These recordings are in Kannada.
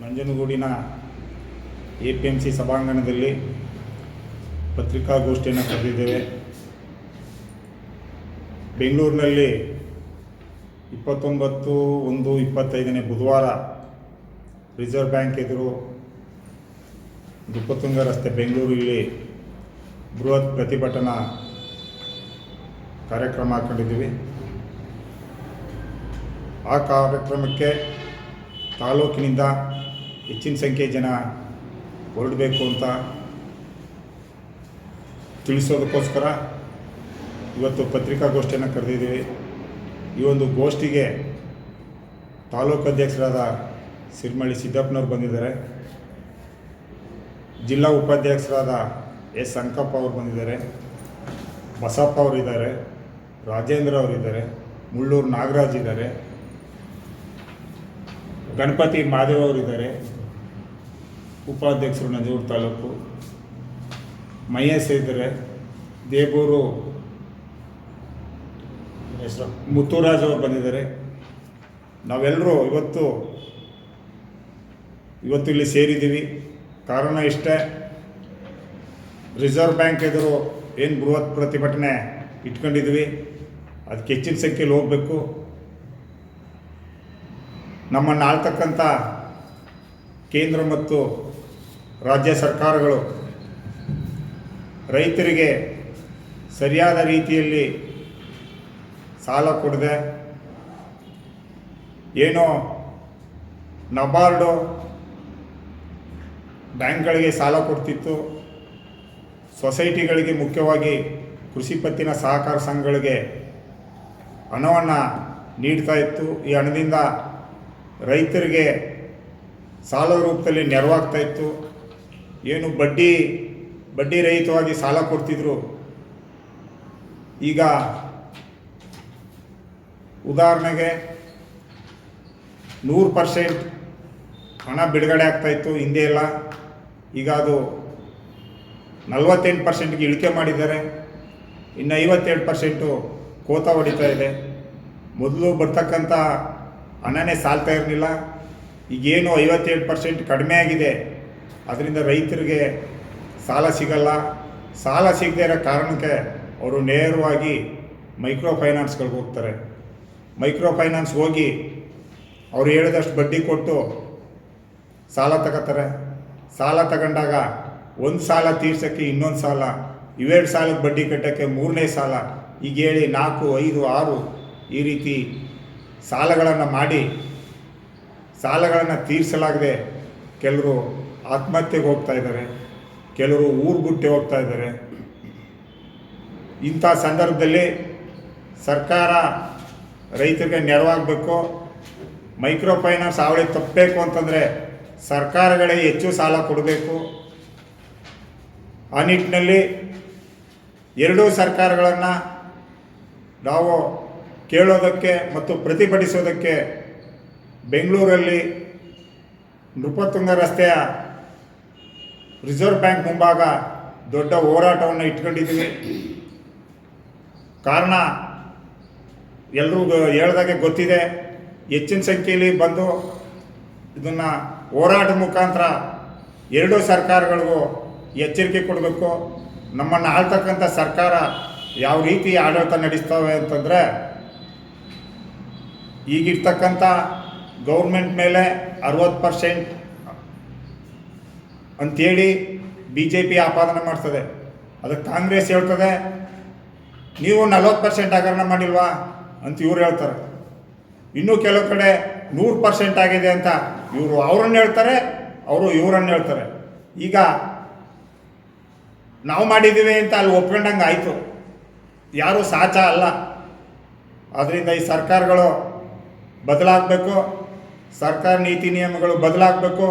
ನಂಜನಗೂಡಿನ ಎ ಪಿ ಎಂ ಸಿ ಸಭಾಂಗಣದಲ್ಲಿ ಪತ್ರಿಕಾಗೋಷ್ಠಿಯನ್ನು ಕರೆದಿದ್ದೇವೆ. ಬೆಂಗಳೂರಿನಲ್ಲಿ ಇಪ್ಪತ್ತೊಂಬತ್ತು ಒಂದು ಇಪ್ಪತ್ತೈದನೇ ಬುಧವಾರ ರಿಸರ್ವ್ ಬ್ಯಾಂಕ್ ಎದುರು ದುಪ್ಪತುಂಗ ರಸ್ತೆ ಬೆಂಗಳೂರು ಇಲ್ಲಿ ಬೃಹತ್ ಪ್ರತಿಭಟನಾ ಕಾರ್ಯಕ್ರಮ ಹಾಕೊಂಡಿದ್ದೀವಿ. ಆ ಕಾರ್ಯಕ್ರಮಕ್ಕೆ ತಾಲೂಕಿನಿಂದ ಹೆಚ್ಚಿನ ಸಂಖ್ಯೆ ಜನ ಹೊರಡಬೇಕು ಅಂತ ತಿಳಿಸೋದಕ್ಕೋಸ್ಕರ ಇವತ್ತು ಪತ್ರಿಕಾಗೋಷ್ಠಿಯನ್ನು ಕರೆದಿದ್ದೀವಿ. ಈ ಒಂದು ಗೋಷ್ಠಿಗೆ ತಾಲೂಕು ಅಧ್ಯಕ್ಷರಾದ ಸಿರಿಮಳ್ಳಿ ಸಿದ್ದಪ್ಪನವ್ರು ಬಂದಿದ್ದಾರೆ. ಜಿಲ್ಲಾ ಉಪಾಧ್ಯಕ್ಷರಾದ ಎಸ್ ಅಂಕಪ್ಪ ಅವರು ಬಂದಿದ್ದಾರೆ. ಬಸಪ್ಪ ಅವರಿದ್ದಾರೆ ರಾಜೇಂದ್ರ ಅವರಿದ್ದಾರೆ ಮುಳ್ಳೂರು ನಾಗರಾಜ್ ಇದ್ದಾರೆ. ಗಣಪತಿ ಮಾದೇವ್ ಅವರಿದ್ದಾರೆ. ಉಪಾಧ್ಯಕ್ಷರು ನಂಜೂರು ತಾಲೂಕು. ಮಹೇಶ್ ಇದ್ದಾರೆ. ದೇಬೂರು ಹೆಸರು? ಮುತ್ತುರಾಜ್ ಅವರು ಬಂದಿದ್ದಾರೆ. ನಾವೆಲ್ಲರೂ ಇವತ್ತು ಇವತ್ತು ಇಲ್ಲಿ ಸೇರಿದ್ದೀವಿ. ಕಾರಣ ಇಷ್ಟೇ ರಿಸರ್ವ್ ಬ್ಯಾಂಕ್ ಎದುರು ಏನು ಬೃಹತ್ ಪ್ರತಿಭಟನೆ ಇಟ್ಕೊಂಡಿದ್ವಿ ಅದಕ್ಕೆ ಹೆಚ್ಚಿನ ಸಂಖ್ಯೆಯಲ್ಲಿ ಹೋಗಬೇಕು. ನಮ್ಮನ್ನು ಆಳ್ತಕ್ಕಂಥ ಕೇಂದ್ರ ಮತ್ತು ರಾಜ್ಯ ಸರ್ಕಾರಗಳು ರೈತರಿಗೆ ಸರಿಯಾದ ರೀತಿಯಲ್ಲಿ ಸಾಲ ಕೊಡದೆ ಏನೋ ನಬಾರ್ಡು ಬ್ಯಾಂಕ್ಗಳಿಗೆ ಸಾಲ ಕೊಡ್ತಿತ್ತು, ಸೊಸೈಟಿಗಳಿಗೆ ಮುಖ್ಯವಾಗಿ ಕೃಷಿ ಪತ್ತಿನ ಸಹಕಾರ ಸಂಘಗಳಿಗೆ ಹಣವನ್ನು ನೀಡ್ತಾ ಇತ್ತು. ಈ ಹಣದಿಂದ ರೈತರಿಗೆ ಸಾಲದ ರೂಪದಲ್ಲಿ ನೆರವಾಗ್ತಾ ಇತ್ತು. ಏನು ಬಡ್ಡಿ ಬಡ್ಡಿ ರಹಿತವಾಗಿ ಸಾಲ ಕೊಡ್ತಿದ್ರು. ಈಗ ಉದಾಹರಣೆಗೆ ನೂರು ಪರ್ಸೆಂಟ್ ಹಣ ಬಿಡುಗಡೆ ಆಗ್ತಾಯಿತ್ತು ಹಿಂದೆ ಎಲ್ಲ. ಈಗ ಅದು ನಲ್ವತ್ತೆಂಟು ಪರ್ಸೆಂಟ್ಗೆ ಇಳಿಕೆ ಮಾಡಿದ್ದಾರೆ. ಇನ್ನು ಐವತ್ತೆರಡು ಪರ್ಸೆಂಟು ಕೋತ ಹೊಡಿತಾ ಇದೆ. ಮೊದಲು ಬರ್ತಕ್ಕಂಥ ಹಣನೇ ಸಾಲ್ತಾ ಇರಲಿಲ್ಲ. ಈಗೇನು ಐವತ್ತೇಳು ಪರ್ಸೆಂಟ್ ಕಡಿಮೆ ಆಗಿದೆ. ಅದರಿಂದ ರೈತರಿಗೆ ಸಾಲ ಸಿಗಲ್ಲ. ಸಾಲ ಸಿಗದೇ ಇರೋ ಕಾರಣಕ್ಕೆ ಅವರು ನೇರವಾಗಿ ಮೈಕ್ರೋ ಫೈನಾನ್ಸ್ಗಳಿಗೆ ಹೋಗ್ತಾರೆ. ಮೈಕ್ರೋ ಫೈನಾನ್ಸ್ ಹೋಗಿ ಅವ್ರು ಹೇಳಿದಷ್ಟು ಬಡ್ಡಿ ಕೊಟ್ಟು ಸಾಲ ತಗೋತಾರೆ. ಸಾಲ ತಗೊಂಡಾಗ ಒಂದು ಸಾಲ ತೀರ್ಸೋಕ್ಕೆ ಇನ್ನೊಂದು ಸಾಲ, ಇವೆರಡು ಸಾಲಕ್ಕೆ ಬಡ್ಡಿ ಕಟ್ಟೋಕ್ಕೆ ಮೂರನೇ ಸಾಲ ಈಗ ಹೇಳಿ ನಾಲ್ಕು, ಐದು, ಆರು ಈ ರೀತಿ ಸಾಲಗಳನ್ನು ಮಾಡಿ, ಸಾಲಗಳನ್ನು ತೀರಿಸಲಾಗದೆ ಕೆಲವರು ಆತ್ಮಹತ್ಯೆಗೆ ಹೋಗ್ತಾ ಇದ್ದಾರೆ ಕೆಲವರು ಊರು ಬಿಟ್ಟು ಹೋಗ್ತಾ ಇದ್ದಾರೆ ಇಂಥ ಸಂದರ್ಭದಲ್ಲಿ ಸರ್ಕಾರ ರೈತರಿಗೆ ನೆರವಾಗಬೇಕು. ಮೈಕ್ರೋ ಫೈನಾನ್ಸ್ ಅವಳಿ ತಪ್ಪಬೇಕು ಅಂತಂದರೆ ಸರ್ಕಾರಗಳೇ ಹೆಚ್ಚು ಸಾಲ ಕೊಡಬೇಕು. ಆ ನಿಟ್ಟಿನಲ್ಲಿ ಎರಡೂ ಸರ್ಕಾರಗಳನ್ನು ನಾವು ಕೇಳೋದಕ್ಕೆ ಮತ್ತು ಪ್ರತಿಭಟಿಸೋದಕ್ಕೆ ಬೆಂಗಳೂರಲ್ಲಿ ನೃಪತುಂಗ ರಸ್ತೆಯ ರಿಸರ್ವ್ ಬ್ಯಾಂಕ್ ಮುಂಭಾಗ ದೊಡ್ಡ ಹೋರಾಟವನ್ನು ಇಟ್ಕೊಂಡಿದ್ದೀವಿ ಕಾರಣ ಎಲ್ರಿಗೂ ಹೇಳ್ದಾಗೆ ಗೊತ್ತಿದೆ. ಹೆಚ್ಚಿನ ಸಂಖ್ಯೆಯಲ್ಲಿ ಬಂದು ಇದನ್ನು ಹೋರಾಟ ಮುಖಾಂತರ ಎರಡೂ ಸರ್ಕಾರಗಳಿಗೂ ಎಚ್ಚರಿಕೆ ಕೊಡಬೇಕು. ನಮ್ಮನ್ನು ಆಳ್ತಕ್ಕಂಥ ಸರ್ಕಾರ ಯಾವ ರೀತಿ ಆಡಳಿತ ನಡೆಸ್ತವೆ ಅಂತಂದರೆ ಈಗಿರ್ತಕ್ಕಂಥ ಗೌರ್ಮೆಂಟ್ ಮೇಲೆ ಅರವತ್ತು ಪರ್ಸೆಂಟ್ ಅಂಥೇಳಿ ಬಿ ಜೆ ಪಿ ಆಪಾದನೆ ಮಾಡ್ತದೆ. ಅದಕ್ಕೆ ಕಾಂಗ್ರೆಸ್ ಹೇಳ್ತದೆ, ನೀವು ನಲ್ವತ್ತು ಪರ್ಸೆಂಟ್ ಹಗರಣ ಮಾಡಿಲ್ವಾ? ಅಂತ ಇವ್ರು ಹೇಳ್ತಾರೆ. ಇನ್ನೂ ಕೆಲವು ಕಡೆ ನೂರು ಪರ್ಸೆಂಟ್ ಆಗಿದೆ ಅಂತ ಇವರು ಅವ್ರನ್ನ ಹೇಳ್ತಾರೆ, ಅವರು ಇವರನ್ನು ಹೇಳ್ತಾರೆ. ಈಗ ನಾವು ಮಾಡಿದ್ದೀವಿ ಅಂತ ಅಲ್ಲಿ ಒಪ್ಕೊಂಡಂಗೆ ಆಯಿತು. ಯಾರೂ ಸಾಚ ಅಲ್ಲ. ಅದರಿಂದ ಈ ಸರ್ಕಾರಗಳು ಬದಲಾಗಬೇಕು, ಸರ್ಕಾರ ನೀತಿ ನಿಯಮಗಳು ಬದಲಾಗಬೇಕು,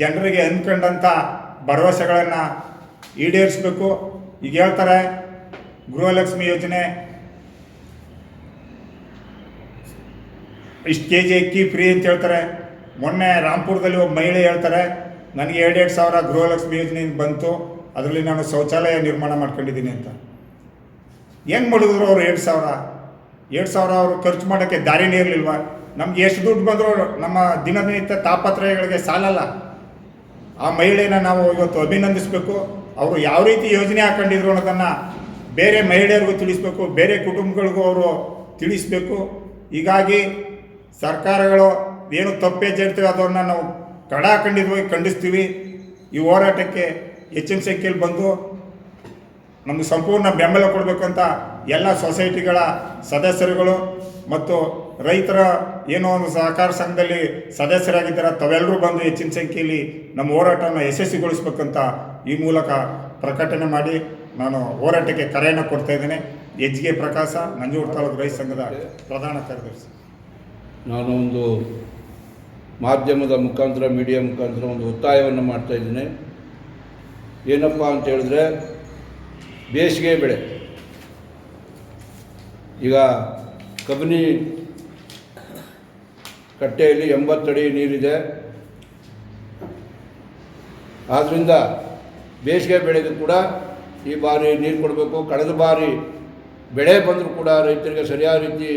ಜನರಿಗೆ ಅಂದ್ಕೊಂಡಂಥ ಭರವಸೆಗಳನ್ನು ಈಡೇರಿಸಬೇಕು. ಈಗ ಹೇಳ್ತಾರೆ, ಗೃಹಲಕ್ಷ್ಮಿ ಯೋಜನೆ, ಇಷ್ಟು ಕೆ ಜಿ ಅಕ್ಕಿ ಫ್ರೀ ಅಂತ ಹೇಳ್ತಾರೆ. ಮೊನ್ನೆ ರಾಂಪುರದಲ್ಲಿ ಒಬ್ಬ ಮಹಿಳೆ ಹೇಳ್ತಾರೆ, ನನಗೆ ಎರಡೆರಡು ಸಾವಿರ ಗೃಹಲಕ್ಷ್ಮಿ ಯೋಜನೆ ಬಂತು, ಅದರಲ್ಲಿ ನಾನು ಶೌಚಾಲಯ ನಿರ್ಮಾಣ ಮಾಡ್ಕೊಂಡಿದ್ದೀನಿ ಅಂತ. ಹೆಂಗೆ ಮಾಡಿದ್ರು ಅವರು ಎರಡು ಸಾವಿರ? ಎರಡು ಸಾವಿರ ಅವರು ಖರ್ಚು ಮಾಡೋಕ್ಕೆ ದಾರಿನೇ ಇರಲಿಲ್ವ? ನಮ್ಗೆ ಎಷ್ಟು ದುಡ್ಡು ಬಂದರೂ ನಮ್ಮ ದಿನನಿತ್ಯ ತಾಪತ್ರಯಗಳಿಗೆ ಸಾಲಲ್ಲ. ಆ ಮಹಿಳೆನ ನಾವು ಇವತ್ತು ಅಭಿನಂದಿಸಬೇಕು. ಅವರು ಯಾವ ರೀತಿ ಯೋಜನೆ ಹಾಕೊಂಡಿದ್ರು ಅನ್ನೋದನ್ನು ಬೇರೆ ಮಹಿಳೆಯರಿಗೂ ತಿಳಿಸ್ಬೇಕು, ಬೇರೆ ಕುಟುಂಬಗಳಿಗೂ ಅವರು ತಿಳಿಸ್ಬೇಕು. ಹೀಗಾಗಿ ಸರ್ಕಾರಗಳು ಏನು ತಪ್ಪು ಹೆಜ್ಜೆ ಇಡ್ತೀವಿ ಅದನ್ನು ನಾವು ಕಡಾಖಂಡಿತವಾಗಿ ಖಂಡಿಸ್ತೀವಿ. ಈ ಹೋರಾಟಕ್ಕೆ ಹೆಚ್ಚಿನ ಸಂಖ್ಯೆಯಲ್ಲಿ ಬಂದು ನಮಗೆ ಸಂಪೂರ್ಣ ಬೆಂಬಲ ಕೊಡಬೇಕಂತ ಎಲ್ಲ ಸೊಸೈಟಿಗಳ ಸದಸ್ಯರುಗಳು ಮತ್ತು ರೈತರ ಏನೋ ಒಂದು ಸಹಕಾರ ಸಂಘದಲ್ಲಿ ಸದಸ್ಯರಾಗಿದ್ದಾರೆ, ತಾವೆಲ್ಲರೂ ಬಂದು ಹೆಚ್ಚಿನ ಸಂಖ್ಯೆಯಲ್ಲಿ ನಮ್ಮ ಹೋರಾಟವನ್ನು ಯಶಸ್ವಿಗೊಳಿಸ್ಬೇಕಂತ ಈ ಮೂಲಕ ಪ್ರಕಟಣೆ ಮಾಡಿ ನಾನು ಹೋರಾಟಕ್ಕೆ ಕರೆಯನ್ನು ಕೊಡ್ತಾ ಇದ್ದೇನೆ. ಎಚ್ ಕೆ ಪ್ರಕಾಶ ನಂಜೂರು ತಾಲೂಕು ರೈತ ಸಂಘದ ಪ್ರಧಾನ ಕಾರ್ಯದರ್ಶಿ. ನಾನು ಒಂದು ಮಾಧ್ಯಮದ ಮುಖಾಂತರ, ಮೀಡಿಯಾ ಮುಖಾಂತರ ಒಂದು ಒತ್ತಾಯವನ್ನು ಮಾಡ್ತಾ ಇದ್ದೇನೆ. ಏನಪ್ಪ ಅಂತ ಹೇಳಿದ್ರೆ ಬೇಸಿಗೆ ಬೆಳೆ. ಈಗ ಕಬಿನಿ ಕಟ್ಟೆಯಲ್ಲಿ ಎಂಬತ್ತಡಿ ನೀರಿದೆ. ಆದ್ದರಿಂದ ಬೇಸಿಗೆ ಬೆಳೆಗೂ ಕೂಡ ಈ ಬಾರಿ ನೀರು ಕೊಡಬೇಕು. ಕಳೆದ ಬಾರಿ ಬೆಳೆ ಬಂದರೂ ಕೂಡ ರೈತರಿಗೆ ಸರಿಯಾದ ರೀತಿ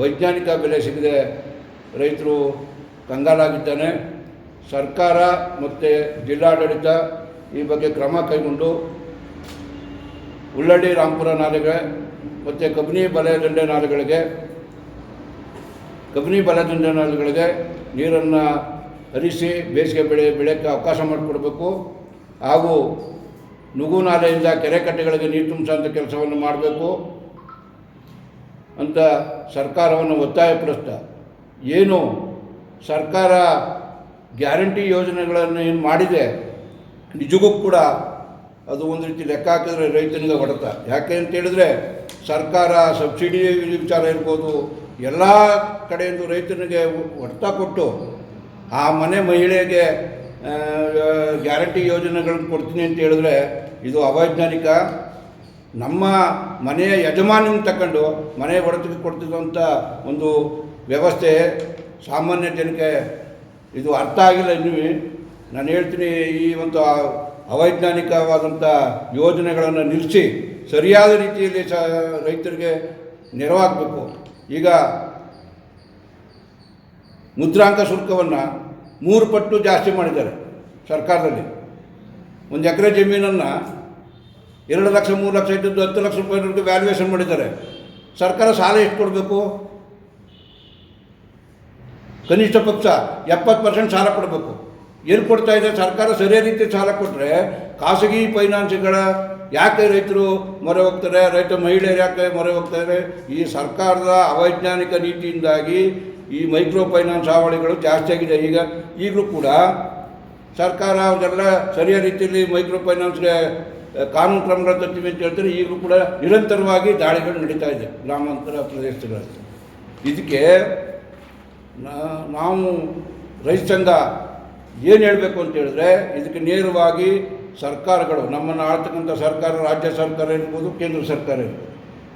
ವೈಜ್ಞಾನಿಕ ಬೆಲೆ ಸಿಗದೆ ರೈತರು ಕಂಗಾಲಾಗಿದ್ದಾನೆ. ಸರ್ಕಾರ ಮತ್ತು ಜಿಲ್ಲಾಡಳಿತ ಈ ಬಗ್ಗೆ ಕ್ರಮ ಕೈಗೊಂಡು ಉಳ್ಳಳ್ಳಿ ರಾಂಪುರ ನಾಲೆಗೆ, ಮತ್ತು ಕಬಿನಿ ಬಲೆದಂಡೆ ನಾಲೆಗಳಿಗೆ ಕಬಿನಿ ಬಲದಿಂದ ನಾಲೆಗಳಿಗೆ ನೀರನ್ನು ಹರಿಸಿ ಬೇಸಿಗೆ ಬೆಳೆ ಬೆಳೆಯೋಕ್ಕೆ ಅವಕಾಶ ಮಾಡಿಕೊಡ್ಬೇಕು. ಹಾಗೂ ನುಗು ನಾಲೆಯಿಂದ ಕೆರೆ ಕಟ್ಟೆಗಳಿಗೆ ನೀರು ತುಂಬಿಸೋಂಥ ಕೆಲಸವನ್ನು ಮಾಡಬೇಕು ಅಂತ ಸರ್ಕಾರವನ್ನು ಒತ್ತಾಯಪಡಿಸ್ತಾ ಏನು ಸರ್ಕಾರ ಗ್ಯಾರಂಟಿ ಯೋಜನೆಗಳನ್ನು ಏನು ಮಾಡಿದೆ, ನಿಜಕ್ಕೂ ಕೂಡ ಅದು ಒಂದು ರೀತಿ ಲೆಕ್ಕ ಹಾಕಿದ್ರೆ ರೈತನಿಗೆ ಹೊಡೆತ. ಯಾಕೆ ಅಂತ ಹೇಳಿದ್ರೆ ಸರ್ಕಾರ ಸಬ್ಸಿಡಿ ವಿಚಾರ ಇರ್ಬೋದು ಎಲ್ಲ ಕಡೆಯಿಂದ ರೈತನಿಗೆ ಒತ್ತ ಕೊಟ್ಟು ಆ ಮನೆ ಮಹಿಳೆಗೆ ಗ್ಯಾರಂಟಿ ಯೋಜನೆಗಳನ್ನು ಕೊಡ್ತೀನಿ ಅಂತ ಹೇಳಿದ್ರೆ ಇದು ಅವೈಜ್ಞಾನಿಕ. ನಮ್ಮ ಮನೆಯ ಯಜಮಾನಿನ ತಗೊಂಡು ಮನೆ ಒಡತಿಗೆ ಕೊಡ್ತಿದ್ದಂಥ ಒಂದು ವ್ಯವಸ್ಥೆ ಸಾಮಾನ್ಯ ಜನಕ್ಕೆ ಇದು ಅರ್ಥ ಆಗಿಲ್ಲ ಇನ್ನೂ. ನಾನು ಹೇಳ್ತೀನಿ ಈ ಒಂದು ಅವೈಜ್ಞಾನಿಕವಾದಂಥ ಯೋಜನೆಗಳನ್ನು ನಿಲ್ಲಿಸಿ, ಸರಿಯಾದ ರೀತಿಯಲ್ಲಿ ಸ ರೈತರಿಗೆ ನೆರವಾಗಬೇಕು. ಈಗ ಮುದ್ರಾಂಕ ಶುಲ್ಕವನ್ನು ಮೂರು ಪಟ್ಟು ಜಾಸ್ತಿ ಮಾಡಿದ್ದಾರೆ ಸರ್ಕಾರದಲ್ಲಿ. ಒಂದು ಎಕರೆ ಜಮೀನನ್ನು ಎರಡು ಲಕ್ಷ, ಮೂರು ಲಕ್ಷ ಇದ್ದದ್ದು ಹತ್ತು ಲಕ್ಷ ರೂಪಾಯಿ ವ್ಯಾಲ್ಯೂಯೇಷನ್ ಮಾಡಿದ್ದಾರೆ. ಸರ್ಕಾರ ಸಾಲ ಎಷ್ಟು ಕೊಡಬೇಕು? ಕನಿಷ್ಠ ಪಕ್ಷ ಎಪ್ಪತ್ತು ಪರ್ಸೆಂಟ್ ಸಾಲ ಕೊಡಬೇಕು. ಏನು ಕೊಡ್ತಾ ಇದೆ? ಸರ್ಕಾರ ಸರಿಯಾದ ರೀತಿ ಸಾಲ ಕೊಟ್ಟರೆ ಖಾಸಗಿ ಫೈನಾನ್ಸ್ಗಳ ಯಾಕೆ ರೈತರು ಮೊರೆ ಹೋಗ್ತಾರೆ, ರೈತ ಮಹಿಳೆಯರು ಯಾಕೆ ಮೊರೆ ಹೋಗ್ತಾರೆ? ಈ ಸರ್ಕಾರದ ಅವೈಜ್ಞಾನಿಕ ನೀತಿಯಿಂದಾಗಿ ಈ ಮೈಕ್ರೋ ಫೈನಾನ್ಸ್ ಹಾವಳಿಗಳು ಜಾಸ್ತಿ ಆಗಿದೆ. ಈಗ ಈಗಲೂ ಕೂಡ ಸರ್ಕಾರ ಅವರೆಲ್ಲ ಸರಿಯಾದ ರೀತಿಯಲ್ಲಿ ಮೈಕ್ರೋ ಫೈನಾನ್ಸ್ಗೆ ಕಾನೂನು ಕ್ರಮಗಳು ತರ್ತೀವಿ ಅಂತ ಹೇಳ್ತಾರೆ. ಈಗಲೂ ಕೂಡ ನಿರಂತರವಾಗಿ ದಾಳಿಗಳು ನಡೀತಾ ಇದೆ ಗ್ರಾಮಾಂತರ ಪ್ರದೇಶಗಳಲ್ಲಿ. ಇದಕ್ಕೆ ನಾವು ರೈತ ಸಂಘ ಏನು ಹೇಳಬೇಕು ಅಂತ ಹೇಳಿದ್ರೆ, ಇದಕ್ಕೆ ನೇರವಾಗಿ ಸರ್ಕಾರಗಳು, ನಮ್ಮನ್ನು ಆಳ್ತಕ್ಕಂಥ ಸರ್ಕಾರ, ರಾಜ್ಯ ಸರ್ಕಾರ ಇರ್ಬೋದು, ಕೇಂದ್ರ ಸರ್ಕಾರ ಇರ್ಬೋದು.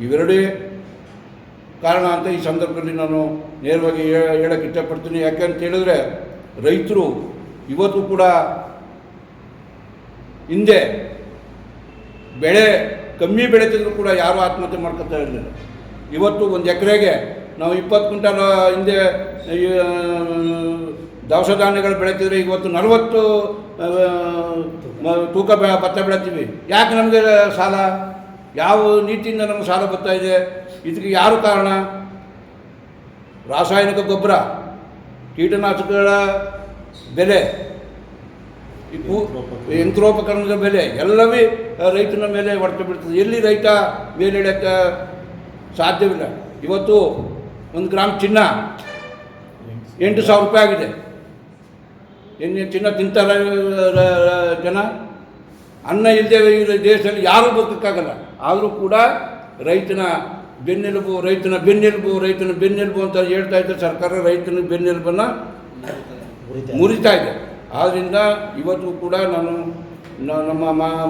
ಇವೆರಡೇ ಕಾರಣ ಅಂತ ಈ ಸಂದರ್ಭದಲ್ಲಿ ನಾನು ನೇರವಾಗಿ ಹೇಳೋಕ್ಕೆ ಇಷ್ಟಪಡ್ತೀನಿ. ಯಾಕೆ ಅಂತ ಹೇಳಿದ್ರೆ, ರೈತರು ಇವತ್ತು ಕೂಡ ಹಿಂದೆ ಬೆಳೆ, ಕಮ್ಮಿ ಬೆಳೀತಿದ್ರು ಕೂಡ ಯಾರೂ ಆತ್ಮಹತ್ಯೆ ಮಾಡ್ಕೊತಾ ಇರಲಿಲ್ಲ. ಇವತ್ತು ಒಂದು ಎಕರೆಗೆ ನಾವು ಇಪ್ಪತ್ತು ಕ್ವಿಂಟಲ್ ಹಿಂದೆ ದವಸ ಧಾನ್ಯಗಳು ಬೆಳೀತಿದ್ರೆ ಇವತ್ತು ನಲವತ್ತು ತೂಕ ಬೆ, ಭತ್ತ ಬೆಳೀತೀವಿ. ಯಾಕೆ ನಮಗೆ ಸಾಲ? ಯಾವ ನೀತಿಯಿಂದ ನಮಗೆ ಸಾಲ ಬರ್ತಾ ಇದೆ? ಇದಕ್ಕೆ ಯಾರು ಕಾರಣ? ರಾಸಾಯನಿಕ ಗೊಬ್ಬರ, ಕೀಟನಾಶಕಗಳ ಬೆಲೆ ಯಂತ್ರೋಪಕರಣದ ಬೆಲೆ, ಎಲ್ಲವೇ ರೈತನ ಮೇಲೆ ಹೊಡೆತ ಬಿಡ್ತದೆ. ಎಲ್ಲಿ ರೈತ ಮೇಲೇಳಕ್ಕೆ ಸಾಧ್ಯವಿಲ್ಲ. ಇವತ್ತು ಒಂದು ಗ್ರಾಮ್ ಚಿನ್ನ ಎಂಟು ಸಾವಿರ ರೂಪಾಯಿ ಆಗಿದೆ. ಎಣ್ಣೆ ಚಿನ್ನ ತಿಂತಾರ ಜನ? ಅನ್ನ ಇಲ್ಲದೆ ಇರೋ ದೇಶದಲ್ಲಿ ಯಾರೂ ಬದುಕಕ್ಕಾಗಲ್ಲ. ಆದರೂ ಕೂಡ ರೈತನ ಬೆನ್ನೆಲುಬು ರೈತನ ಬೆನ್ನೆಲುಬು ರೈತನ ಬೆನ್ನೆಲುಬು ಅಂತ ಹೇಳ್ತಾ ಇದ್ದ ಸರ್ಕಾರ ರೈತನ ಬೆನ್ನೆಲುಬನ್ನು ಮುರಿತಾ ಇದೆ. ಆದ್ದರಿಂದ ಇವತ್ತು ಕೂಡ ನಾನು ನಮ್ಮ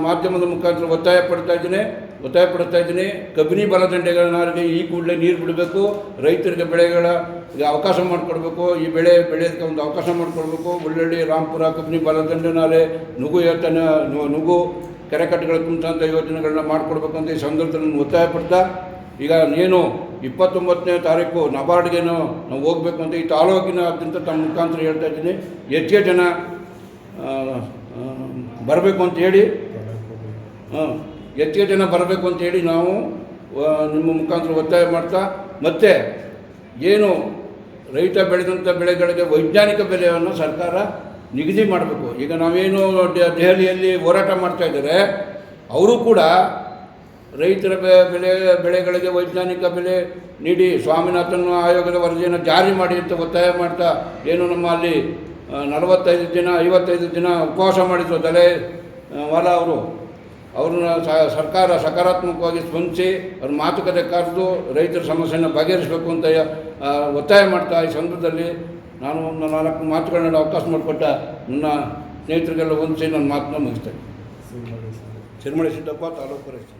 ಮಾಧ್ಯಮದ ಮುಖಾಂತರ ಒತ್ತಾಯ ಪಡ್ತಾ ಇದ್ದೀನಿ. ಒತ್ತಾಯ ಪಡ್ತಾ ಇದ್ದೀನಿ. ಕಬಿನಿ ಬಲದಂಡೆಗಳನ್ನರಿಗೆ ಈ ಕೂಡಲೇ ನೀರು ಬಿಡಬೇಕು. ರೈತರಿಗೆ ಬೆಳೆಗಳ ಅವಕಾಶ ಮಾಡಿಕೊಡ್ಬೇಕು. ಈ ಬೆಳೆ ಬೆಳೆಯೋದಕ್ಕೆ ಒಂದು ಅವಕಾಶ ಮಾಡಿಕೊಡ್ಬೇಕು. ಒಳ್ಳೊಳ್ಳೆ ರಾಂಪುರ ಕಬಿನಿ ಬಲದಂಡೆ ನಾಲೆ ನುಗು ಯೋಜನೆ, ನು- ನುಗು ಕೆರೆಕಟ್ಟೆಗಳ ತುಂಬಿಸಂಥ ಯೋಜನೆಗಳನ್ನ ಮಾಡಿಕೊಡ್ಬೇಕು ಅಂತ ಈ ಸಂದರ್ಭದಲ್ಲಿ ಒತ್ತಾಯ ಪಡ್ತಾ ಈಗ ನೀನು ಇಪ್ಪತ್ತೊಂಬತ್ತನೇ ತಾರೀಕು ನಬಾರ್ಡ್ಗೇನು ನಾವು ಹೋಗ್ಬೇಕು ಅಂತ ಈ ತಾಲೂಕಿನ ಅತ್ಯಂತ ತಮ್ಮ ಮುಖಾಂತರ ಹೇಳ್ತಾ ಇದ್ದೀನಿ. ಹೆಚ್ಚೇ ಜನ ಬರಬೇಕು ಅಂತ ಹೇಳಿ ಹಾಂ ಹೆಚ್ಚಿಗೆ ಜನ ಬರಬೇಕು ಅಂತೇಳಿ ನಾವು ನಿಮ್ಮ ಮುಖಾಂತರ ಒತ್ತಾಯ ಮಾಡ್ತಾ, ಮತ್ತು ಏನು ರೈತ ಬೆಳೆದಂಥ ಬೆಳೆಗಳಿಗೆ ವೈಜ್ಞಾನಿಕ ಬೆಲೆಯನ್ನು ಸರ್ಕಾರ ನಿಗದಿ ಮಾಡಬೇಕು. ಈಗ ನಾವೇನು ದೆಹಲಿಯಲ್ಲಿ ಹೋರಾಟ ಮಾಡ್ತಾ ಇದ್ದಾರೆ, ಅವರು ಕೂಡ ರೈತರ ಬೆಳೆ, ಬೆಳೆಗಳಿಗೆ ವೈಜ್ಞಾನಿಕ ಬೆಲೆ ನೀಡಿ ಸ್ವಾಮಿನಾಥನ್ ಆಯೋಗದ ವರದಿಯನ್ನು ಜಾರಿ ಮಾಡಿ ಅಂತ ಒತ್ತಾಯ ಮಾಡ್ತಾ, ಏನು ನಮ್ಮ ಅಲ್ಲಿ ನಲವತ್ತೈದು ದಿನ, ಐವತ್ತೈದು ದಿನ ಉಪವಾಸ ಮಾಡಿದ್ರು ವಾಲ ವಾಲಾ ಅವರು. ಅವ್ರನ್ನ ಸರ್ಕಾರ ಸಕಾರಾತ್ಮಕವಾಗಿ ಸ್ಪಂದಿಸಿ ಅವ್ರ ಮಾತುಕತೆ ಕರೆದು ರೈತರ ಸಮಸ್ಯೆಯನ್ನು ಬಗೆಹರಿಸಬೇಕು ಅಂತ ಒತ್ತಾಯ ಮಾಡ್ತಾ ಈ ಸಂದರ್ಭದಲ್ಲಿ ನಾನು ಒಂದು ನಾಲ್ಕು ಮಾತುಗಳನ್ನ ಅವಕಾಶ ಮಾಡಿಕೊಟ್ಟ ನನ್ನ ಸ್ನೇಹಿತರಿಗೆಲ್ಲ ಹೊಂದಿಸಿ ನನ್ನ ಮಾತನ್ನ ಮುಗಿಸ್ತೇನೆ. ಸಿರಿಮಳೆ ಸಿದ್ದಪ್ಪ ತಾಲೂಕು ರೈತ